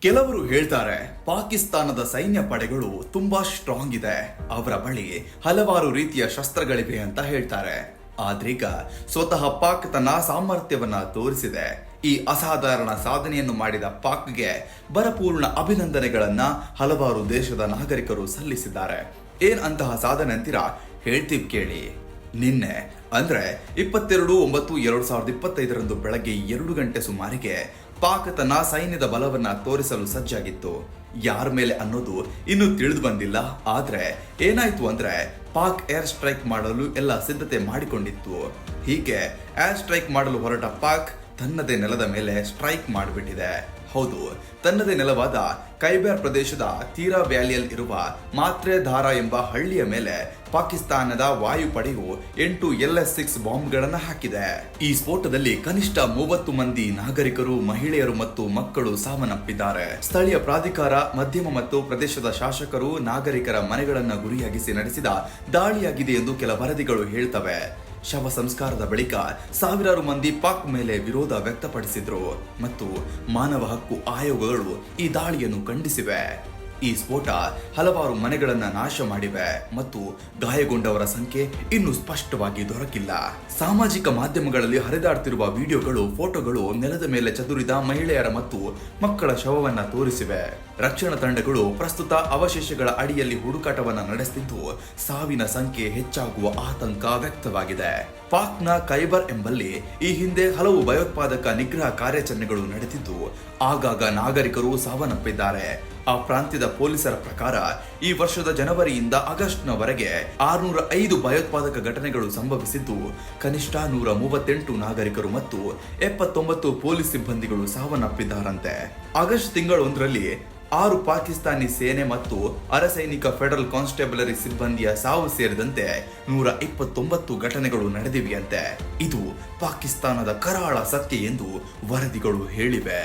ಕೆಲವರು ಹೇಳ್ತಾರೆ, ಪಾಕಿಸ್ತಾನದ ಸೈನ್ಯ ಪಡೆಗಳು ತುಂಬಾ ಸ್ಟ್ರಾಂಗ್ ಇದೆ. ಅವರ ಬಳಿ ಹಲವಾರು ರೀತಿಯ ಶಸ್ತ್ರಗಳಿವೆ ಅಂತ ಹೇಳ್ತಾರೆ. ಆದ್ರೀಗ ಸ್ವತಃ ಪಾಕ್ ತನ್ನ ಸಾಮರ್ಥ್ಯವನ್ನ ತೋರಿಸಿದೆ. ಈ ಅಸಾಧಾರಣ ಸಾಧನೆಯನ್ನು ಮಾಡಿದ ಪಾಕ್ಗೆ ಬರಪೂರ್ಣ ಅಭಿನಂದನೆಗಳನ್ನ ಹಲವಾರು ದೇಶದ ನಾಗರಿಕರು ಸಲ್ಲಿಸಿದ್ದಾರೆ. ಏನ್ ಅಂತಹ ಸಾಧನೆ ಅಂತೀರಾ? ಹೇಳ್ತೀವಿ ಕೇಳಿ. ನಿನ್ನೆ, ಅಂದ್ರೆ ಇಪ್ಪತ್ತೆರಡು, ಒಂಬತ್ತು, ಎರಡು ಸಾವಿರದ ಇಪ್ಪತ್ತೈದರಂದು ಬೆಳಗ್ಗೆ ಎರಡು ಗಂಟೆ ಸುಮಾರಿಗೆ ಪಾಕ್ ತನ್ನ ಸೈನ್ಯದ ಬಲವನ್ನ ತೋರಿಸಲು ಸಜ್ಜಾಗಿತ್ತು. ಯಾರ ಮೇಲೆ ಅನ್ನೋದು ಇನ್ನೂ ತಿಳಿದು ಬಂದಿಲ್ಲ, ಆದ್ರೆ ಏನಾಯ್ತು ಅಂದ್ರೆ ಪಾಕ್ ಏರ್ ಸ್ಟ್ರೈಕ್ ಮಾಡಲು ಎಲ್ಲ ಸಿದ್ಧತೆ ಮಾಡಿಕೊಂಡಿತ್ತು. ಹೀಗೆ ಏರ್ ಸ್ಟ್ರೈಕ್ ಮಾಡಲು ಹೊರಟ ಪಾಕ್ ತನ್ನದೇ ನೆಲದ ಮೇಲೆ ಸ್ಟ್ರೈಕ್ ಮಾಡಿಬಿಟ್ಟಿದೆ. ಹೌದು, ತನ್ನದೇ ನೆಲವಾದ ಕೈಬರ್ ಪ್ರದೇಶದ ತೀರಾ ವ್ಯಾಲಿಯಲ್ಲಿ ಇರುವ ಮಾತ್ರೆಧಾರ ಎಂಬ ಹಳ್ಳಿಯ ಮೇಲೆ ಪಾಕಿಸ್ತಾನದ ವಾಯುಪಡೆಯು ಎಂಟು ಎಲ್ ಎಸ್ ಸಿಕ್ಸ್ ಬಾಂಬ್ಗಳನ್ನು ಹಾಕಿದೆ. ಈ ಸ್ಫೋಟದಲ್ಲಿ ಕನಿಷ್ಠ ಮೂವತ್ತು ಮಂದಿ ನಾಗರಿಕರು, ಮಹಿಳೆಯರು ಮತ್ತು ಮಕ್ಕಳು ಸಾವನ್ನಪ್ಪಿದ್ದಾರೆ. ಸ್ಥಳೀಯ ಪ್ರಾಧಿಕಾರ, ಮಧ್ಯಮ ಮತ್ತು ಪ್ರದೇಶದ ಶಾಸಕರು ನಾಗರಿಕರ ಮನೆಗಳನ್ನು ಗುರಿಯಾಗಿಸಿ ನಡೆಸಿದ ದಾಳಿಯಾಗಿದೆ ಎಂದು ಕೆಲ ವರದಿಗಳು ಹೇಳ್ತವೆ. ಶವ ಸಂಸ್ಕಾರದ ಬಳಿಕ ಸಾವಿರಾರು ಮಂದಿ ಪಾಕ್ ಮೇಲೆ ವಿರೋಧ ವ್ಯಕ್ತಪಡಿಸಿದ್ರು. ಮತ್ತು ಮಾನವ ಹಕ್ಕು ಆಯೋಗಗಳು ಈ ದಾಳಿಯನ್ನು ಖಂಡಿಸಿವೆ. ಈ ಸ್ಫೋಟ ಹಲವಾರು ಮನೆಗಳನ್ನ ನಾಶ ಮಾಡಿವೆ ಮತ್ತು ಗಾಯಗೊಂಡವರ ಸಂಖ್ಯೆ ಇನ್ನೂ ಸ್ಪಷ್ಟವಾಗಿ ದೊರಕಿಲ್ಲ. ಸಾಮಾಜಿಕ ಮಾಧ್ಯಮಗಳಲ್ಲಿ ಹರಿದಾಡ್ತಿರುವ ವಿಡಿಯೋಗಳು, ಫೋಟೋಗಳು ನೆಲದ ಮೇಲೆ ಚದುರಿದ ಮಹಿಳೆಯರ ಮತ್ತು ಮಕ್ಕಳ ಶವವನ್ನ ತೋರಿಸಿವೆ. ರಕ್ಷಣಾ ತಂಡಗಳು ಪ್ರಸ್ತುತ ಅವಶೇಷಗಳ ಅಡಿಯಲ್ಲಿ ಹುಡುಕಾಟವನ್ನ ನಡೆಸುತ್ತಿದ್ದು ಸಾವಿನ ಸಂಖ್ಯೆ ಹೆಚ್ಚಾಗುವ ಆತಂಕ ವ್ಯಕ್ತವಾಗಿದೆ. ಪಾಕ್ನ ಕೈಬರ್ ಎಂಬಲ್ಲಿ ಈ ಹಿಂದೆ ಹಲವು ಭಯೋತ್ಪಾದಕ ನಿಗ್ರಹ ಕಾರ್ಯಾಚರಣೆಗಳು ನಡೆದಿದ್ದು, ಆಗಾಗ ನಾಗರಿಕರು ಸಾವನ್ನಪ್ಪಿದ್ದಾರೆ. ಆ ಪ್ರಾಂತ್ಯದ ಪೊಲೀಸರ ಪ್ರಕಾರ ಈ ವರ್ಷದ ಜನವರಿಯಿಂದ ಆಗಸ್ಟ್ನವರೆಗೆ ಆರುನೂರ ಐದು ಭಯೋತ್ಪಾದಕ ಘಟನೆಗಳು ಸಂಭವಿಸಿದ್ದು, ಕನಿಷ್ಠ ನೂರ ಮೂವತ್ತೆಂಟು ನಾಗರಿಕರು ಮತ್ತು ಎಪ್ಪತ್ತೊಂಬತ್ತು ಪೊಲೀಸ್ ಸಿಬ್ಬಂದಿಗಳು ಸಾವನ್ನಪ್ಪಿದ್ದಾರಂತೆ. ಆಗಸ್ಟ್ ತಿಂಗಳೊಂದರಲ್ಲಿ ಆರು ಪಾಕಿಸ್ತಾನಿ ಸೇನೆ ಮತ್ತು ಅರಸೈನಿಕ ಫೆಡರಲ್ ಕಾನ್ಸ್ಟೇಬಲರಿ ಸಿಬ್ಬಂದಿಯ ಸಾವು ಸೇರಿದಂತೆ ನೂರ ಇಪ್ಪತ್ತೊಂಬತ್ತು ಘಟನೆಗಳು ನಡೆದಿವೆಯಂತೆ. ಇದು ಪಾಕಿಸ್ತಾನದ ಕರಾಳ ಸತ್ಯ ಎಂದು ವರದಿಗಳು ಹೇಳಿವೆ.